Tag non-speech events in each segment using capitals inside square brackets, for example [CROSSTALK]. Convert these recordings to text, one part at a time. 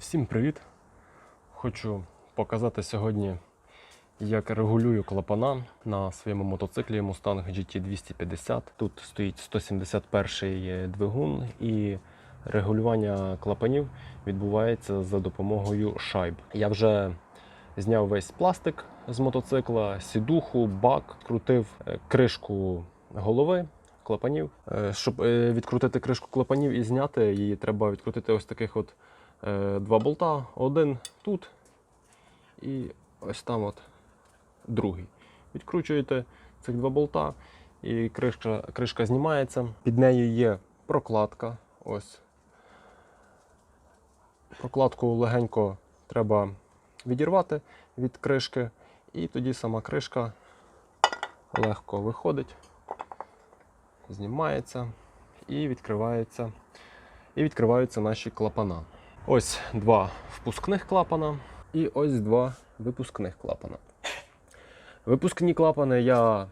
Всім привіт! Хочу показати сьогодні, як регулюю клапана на своєму мотоциклі Mustang GT250. Тут стоїть 171-й двигун і регулювання клапанів відбувається за допомогою шайб. Я вже зняв весь пластик з мотоцикла, сідуху, бак, крутив е, кришку голови. Клапанів. Е, Щоб е, відкрутити кришку клапанів і зняти її, треба відкрутити ось таких от два болта. Один тут і ось там от другий. Відкручуєте цих два болта, і кришка, кришка знімається. Під нею є прокладка. Ось. Прокладку легенько треба відірвати від кришки, і тоді сама кришка легко виходить, знімається і відкривається. І відкриваються наші клапана. Ось два впускних клапана і ось два випускних клапана. Випускні клапани я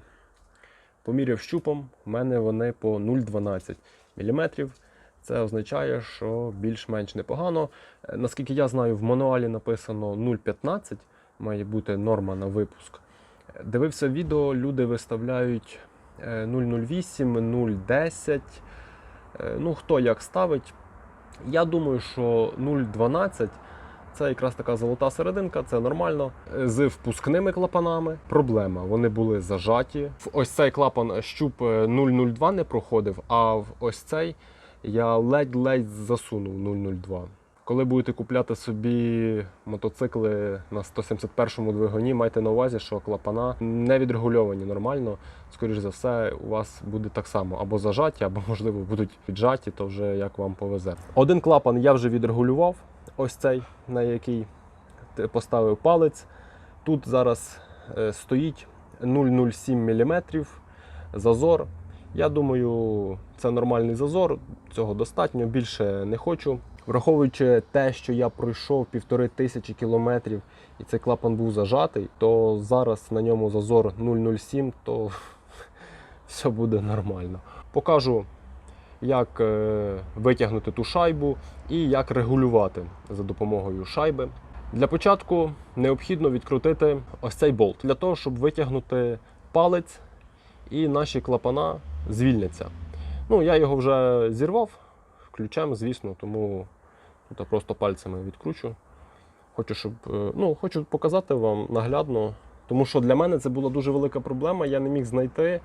поміряв щупом, у мене вони по 0,12 мм. Це означає, що більш-менш непогано. Е, Наскільки я знаю, в мануалі написано 0,15 має бути норма на випуск. Е, Дивився відео, люди виставляють е, 0,08, 0,10. Е, Ну, хто як ставить. Я думаю, що 0,12 це якраз така золота серединка, це нормально. Е, З впускними клапанами проблема. Вони були зажаті. В ось цей клапан щуп е, 0,02 не проходив, а в ось цей я ледь-ледь засунув 0,02. Коли будете купляти собі мотоцикли на 171-му двигуні, майте на увазі, що клапана не відрегульовані нормально. Скоріше за все, у вас буде так само або зажаті, або, можливо, будуть піджаті, то вже як вам повезе. Один клапан я вже відрегулював, ось цей, на який поставив палець. Тут зараз е, стоїть 0,07 мм зазор. Я думаю, це нормальний зазор, цього достатньо, більше не хочу. Враховуючи те, що я пройшов півтори тисячі кілометрів і цей клапан був зажатий, то зараз на ньому зазор 0,07, то [LAUGHS] все буде нормально. Покажу, як е, витягнути ту шайбу і як регулювати за допомогою шайби. Для початку необхідно відкрутити ось цей болт для того, щоб витягнути палець і наші клапана звільняться. Ну, я його вже зірвав ключем, звісно, тому я просто пальцями відкручу. Хочу, щоб, е, ну, хочу показати вам наглядно, тому що для мене це була дуже велика проблема. Я не міг знайти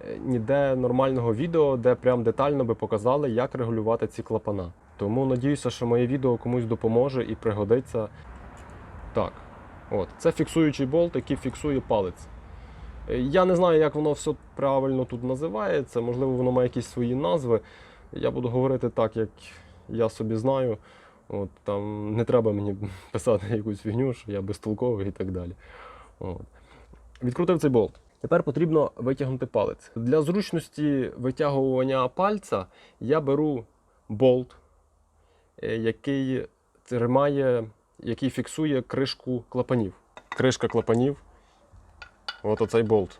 е, ніде нормального відео, де прям детально би показали, як регулювати ці клапана. Тому надіюся, що моє відео комусь допоможе і пригодиться. Так, от, це фіксуючий болт, який фіксує палець. Е, Я не знаю, як воно все правильно тут називається, можливо, воно має якісь свої назви. Я буду говорити так, як я собі знаю. От, там не треба мені [LAUGHS] писати якусь фігню, що я безтолковий і так далі. От. Відкрутив цей болт. Тепер потрібно витягнути палець. Для зручності витягування пальця я беру болт, е, який тримає, який фіксує кришку клапанів. Кришка клапанів. От оцей болт.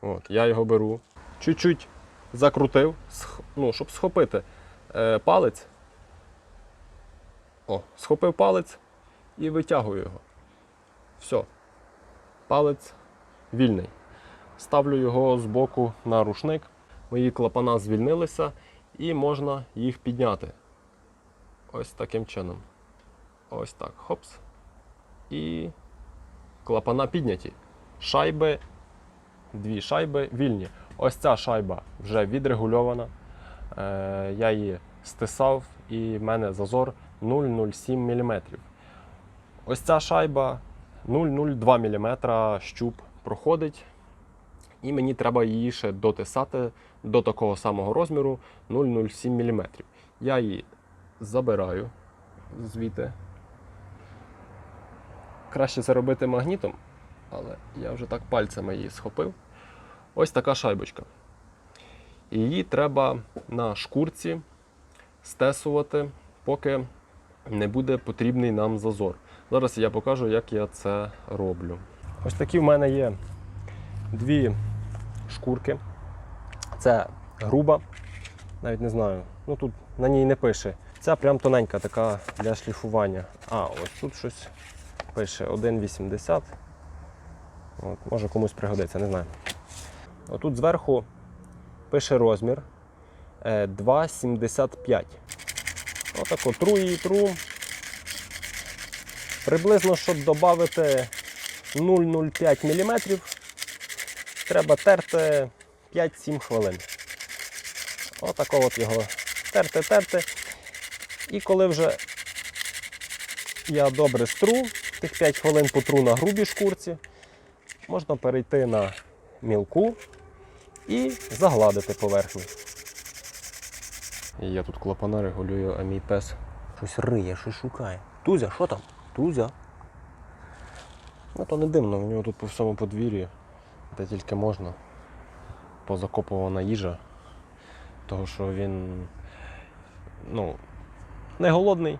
От, я його беру. Чуть-чуть закрутив, ну, щоб схопити е, палець. О, схопив палець і витягую його. Все. Палець вільний. Ставлю його з боку на рушник. Мої клапана звільнилися і можна їх підняти. Ось таким чином. Ось так. Хопс. І клапана підняті. Шайби, дві шайби вільні. Ось ця шайба вже відрегульована. Е, я її стисав і в мене зазор 0,07 мм. Ось ця шайба 0,02 мм щуп проходить. І мені треба її ще дотисати до такого самого розміру 0,07 мм. Я її забираю звідти. Краще це робити магнітом, але я вже так пальцями її схопив. Ось така шайбочка. Її треба на шкурці стесувати, поки не буде потрібний нам зазор. Зараз я покажу, як я це роблю. Ось такі в мене є дві шкурки. Це груба, навіть не знаю. Ну тут на ній не пише Ця прям тоненька така для шліфування. А, ось тут щось пише 1,80. Може комусь пригодиться, не знаю. Отут зверху пише розмір 2,75. Отако тру її тру. Приблизно, щоб додати 0,05 мм, треба терти 5-7 хвилин. Отако от його терти, терти. І коли вже я добре стру, тих 5 хвилин потру на грубій шкурці, можна перейти на мілку і загладити поверхню. Я тут клапана регулюю, а мій пес щось риє, щось шукає. Тузя, що там? Тузя. Ну то не дивно, в нього тут по всьому подвір'ї, де тільки можна, позакопувана їжа, того що він ну, не голодний,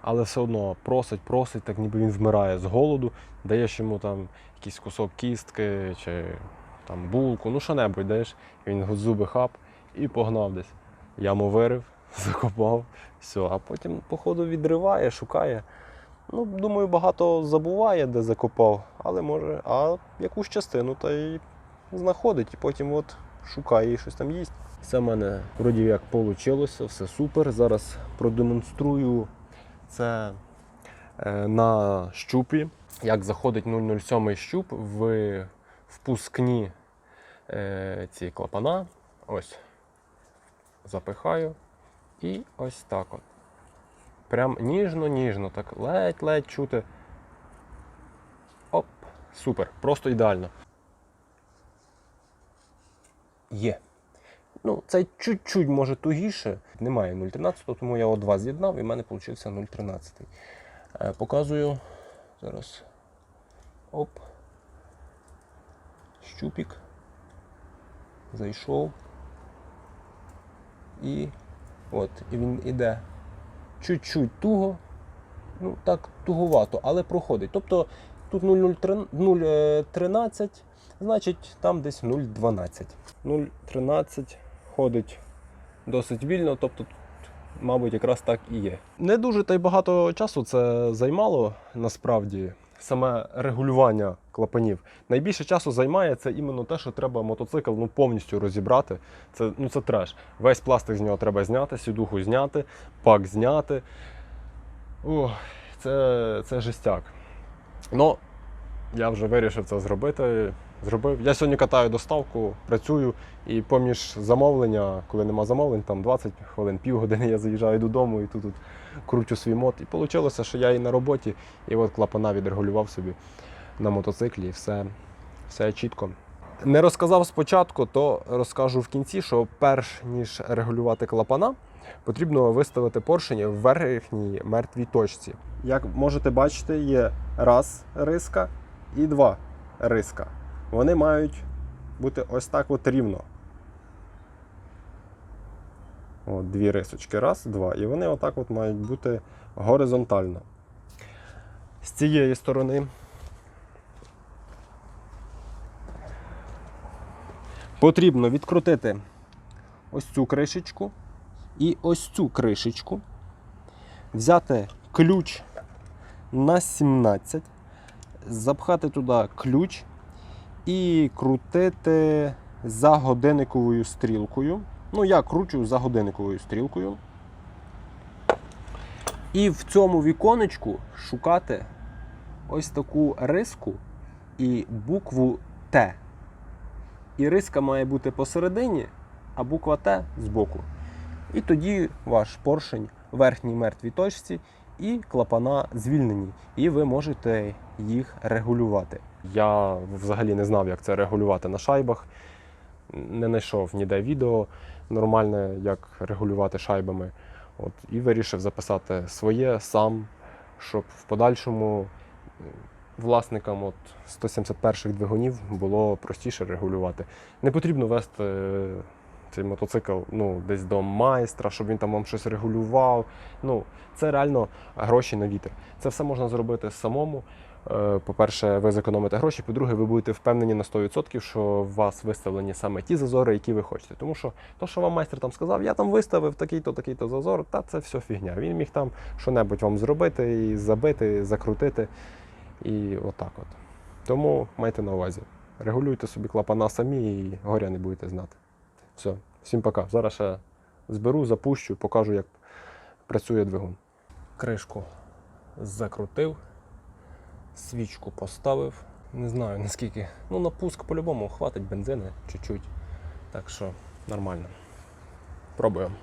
але все одно просить, просить, так ніби він вмирає з голоду, даєш йому там якийсь кусок кістки чи там булку, ну що-небудь даєш, він зуби хап і погнав десь. Яму вирив, [LAUGHS] закопав, все, а потім, походу, відриває, шукає. Ну, думаю, багато забуває, де закопав, але може, а якусь частину та й знаходить, і потім от шукає і щось там їсть. Це в мене вроді як вийшло, все супер. Зараз продемонструю це е, на щупі, як заходить 007 щуп в впускні е, ці клапана. Ось. Запихаю. І ось так от. Прям ніжно-ніжно, так ледь-ледь чути. Оп, супер, просто ідеально. Є. Ну, це чуть-чуть може тугіше. Немає 0,13, тому я O2 з'єднав і в мене вийшов 0,13. Е, Показую зараз. Оп. Щупік. Зайшов. І от, і він іде чуть-чуть туго, ну так туговато, але проходить. Тобто тут 0,13, значить там десь 0,12. 0,13 ходить досить вільно, тобто тут, мабуть, якраз так і є. Не дуже та й багато часу це займало насправді. Саме регулювання клапанів. Найбільше часу займає це іменно те, що треба мотоцикл ну, повністю розібрати. Це, ну, це треш. Весь пластик з нього треба зняти, сідуху зняти, пак зняти. Ох, це, це жестяк. Ну, я вже вирішив це зробити. Зробив. Я сьогодні катаю доставку, працюю і поміж замовлення, коли нема замовлень, там 20 хвилин, півгодини я заїжджаю додому і тут, кручу свій мод. І вийшло, що я і на роботі, і от клапана відрегулював собі на мотоциклі, і все, все чітко. Не розказав спочатку, то розкажу в кінці, що перш ніж регулювати клапана, потрібно виставити поршень в верхній мертвій точці. Як можете бачити, є раз риска і два риска. Вони мають бути ось так от рівно. От, дві рисочки, раз, два. І вони отак от мають бути горизонтально. З цієї сторони потрібно відкрутити ось цю кришечку і ось цю кришечку, взяти ключ на 17, запхати туди ключ і крутити за годинниковою стрілкою. Ну, я кручу за годинниковою стрілкою. І в цьому віконечку шукати ось таку риску і букву Т. І риска має бути посередині, а буква Т збоку. І тоді ваш поршень в верхній мертвій точці і клапана звільнені. І ви можете їх регулювати. Я взагалі не знав, як це регулювати на шайбах. Не знайшов ніде відео нормальне, як регулювати шайбами. От, і вирішив записати своє сам, щоб в подальшому власникам от 171-х двигунів було простіше регулювати. Не потрібно вести е, цей мотоцикл ну, десь до майстра, щоб він там вам щось регулював. Ну, це реально гроші на вітер. Це все можна зробити самому. Е, По-перше, ви зекономите гроші. По-друге, ви будете впевнені на 100%, що у вас виставлені саме ті зазори, які ви хочете. Тому що то, що вам майстер там сказав, я там виставив такий-то, такий-то зазор, та це все фігня. Він міг там що-небудь вам зробити, і забити, закрутити. І отак от. Тому майте на увазі. Регулюйте собі клапана самі і горя не будете знати. Все, всім пока. Зараз ще зберу, запущу, покажу, як працює двигун. Кришку закрутив, свічку поставив. Не знаю наскільки. Ну, на пуск по-любому хватить бензини чуть-чуть. Так що нормально. Пробуємо.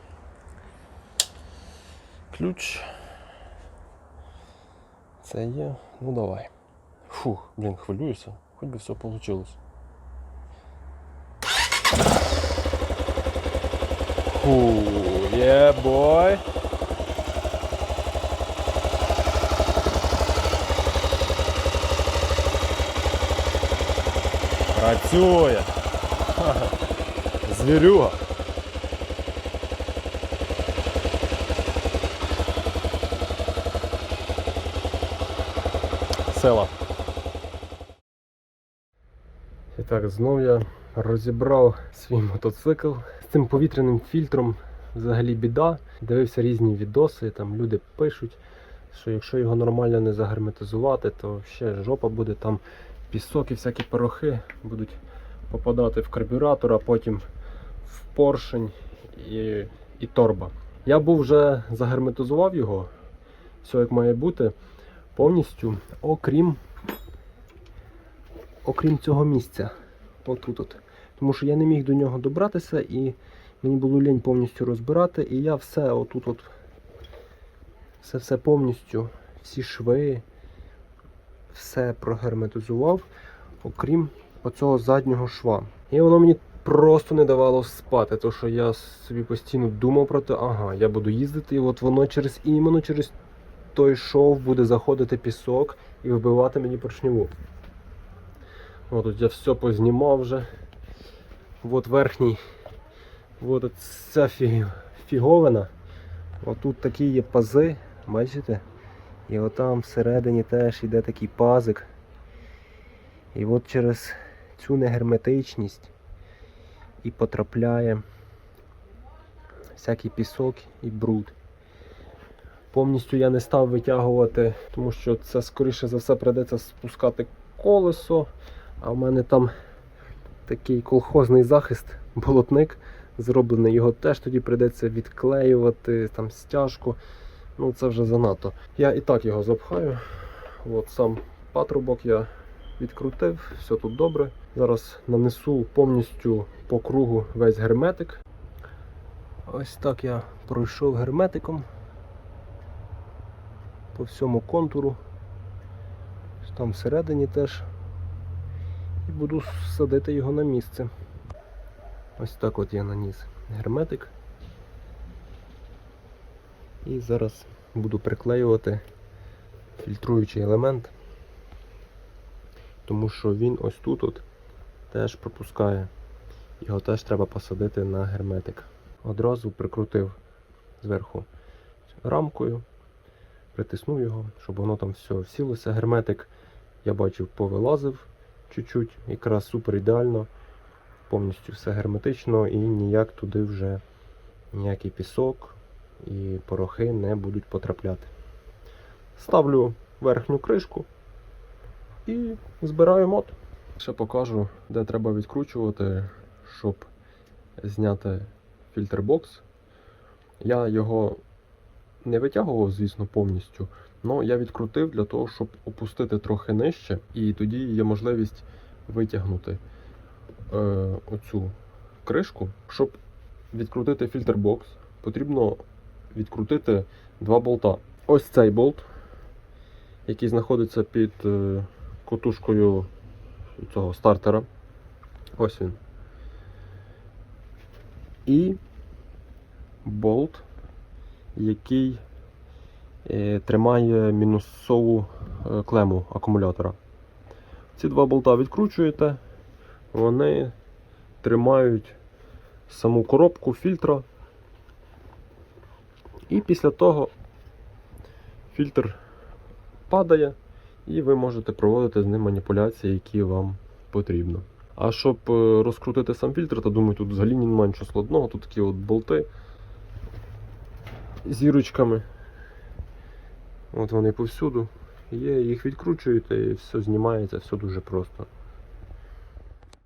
Ключ. Це є. Ну давай. Фух, блін, хвилююся. Хоч би все вийшло. Фу, є бой. Працює. Звірюга. Села. І так, знов я розібрав свій мотоцикл з цим повітряним фільтром. Взагалі біда. Дивився різні відоси, там люди пишуть, що якщо його нормально не загерметизувати, то ще жопа буде там пісок і всякі порохи будуть попадати в карбюратор, а потім в поршень і, і торба. Я був вже загерметизував його, все як має бути, повністю, окрім, окрім цього місця. Отут от. Тому що я не міг до нього добратися і мені було лінь повністю розбирати, і я все отут от все все повністю, всі шви, все прогерметизував, окрім оцього заднього шва. І воно мені просто не давало спати, тому що я собі постійно думав про те, ага, я буду їздити, і от воно через іменно через той шов буде заходити пісок і вибивати мені поршневу. От тут я все познімав вже. От верхній, от ця фіговина. Отут такі є пази, бачите? І отам всередині теж йде такий пазик. І от через цю негерметичність і потрапляє всякий пісок і бруд. Повністю я не став витягувати, тому що це скоріше за все прийдеться спускати колесо. А в мене там такий колхозний захист, болотник зроблений. Його теж тоді прийдеться відклеювати, там стяжку. Ну це вже занадто. Я і так його запхаю. От сам патрубок я відкрутив, все тут добре. Зараз нанесу повністю по кругу весь герметик. Ось так я пройшов герметиком по всьому контуру. Там всередині теж. І буду садити його на місце. Ось так от я наніс герметик. І зараз буду приклеювати фільтруючий елемент, тому що він ось тут от теж пропускає. Його теж треба посадити на герметик. Одразу прикрутив зверху рамкою, притиснув його, щоб воно там все всілося. Герметик, я бачив, повилазив чуть-чуть, якраз супер ідеально, повністю все герметично і ніяк туди вже ніякий пісок і порохи не будуть потрапляти. Ставлю верхню кришку і збираю мод. Ще покажу, де треба відкручувати, щоб зняти фільтрбокс. Я його не витягував, звісно, повністю, але я відкрутив для того, щоб опустити трохи нижче, і тоді є можливість витягнути е, оцю кришку. Щоб відкрутити фільтрбокс, потрібно відкрутити два болта. Ось цей болт, який знаходиться під е, котушкою цього стартера. Ось він. І болт, який е, тримає мінусову е, клему акумулятора. Ці два болта відкручуєте, вони тримають саму коробку фільтра. І після того фільтр падає і ви можете проводити з ним маніпуляції, які вам потрібно. А щоб е, розкрутити сам фільтр, то думаю, тут взагалі немає нічого складного. Тут такі от болти зірочками. От вони повсюду. Є, їх відкручуєте і все знімається, все дуже просто.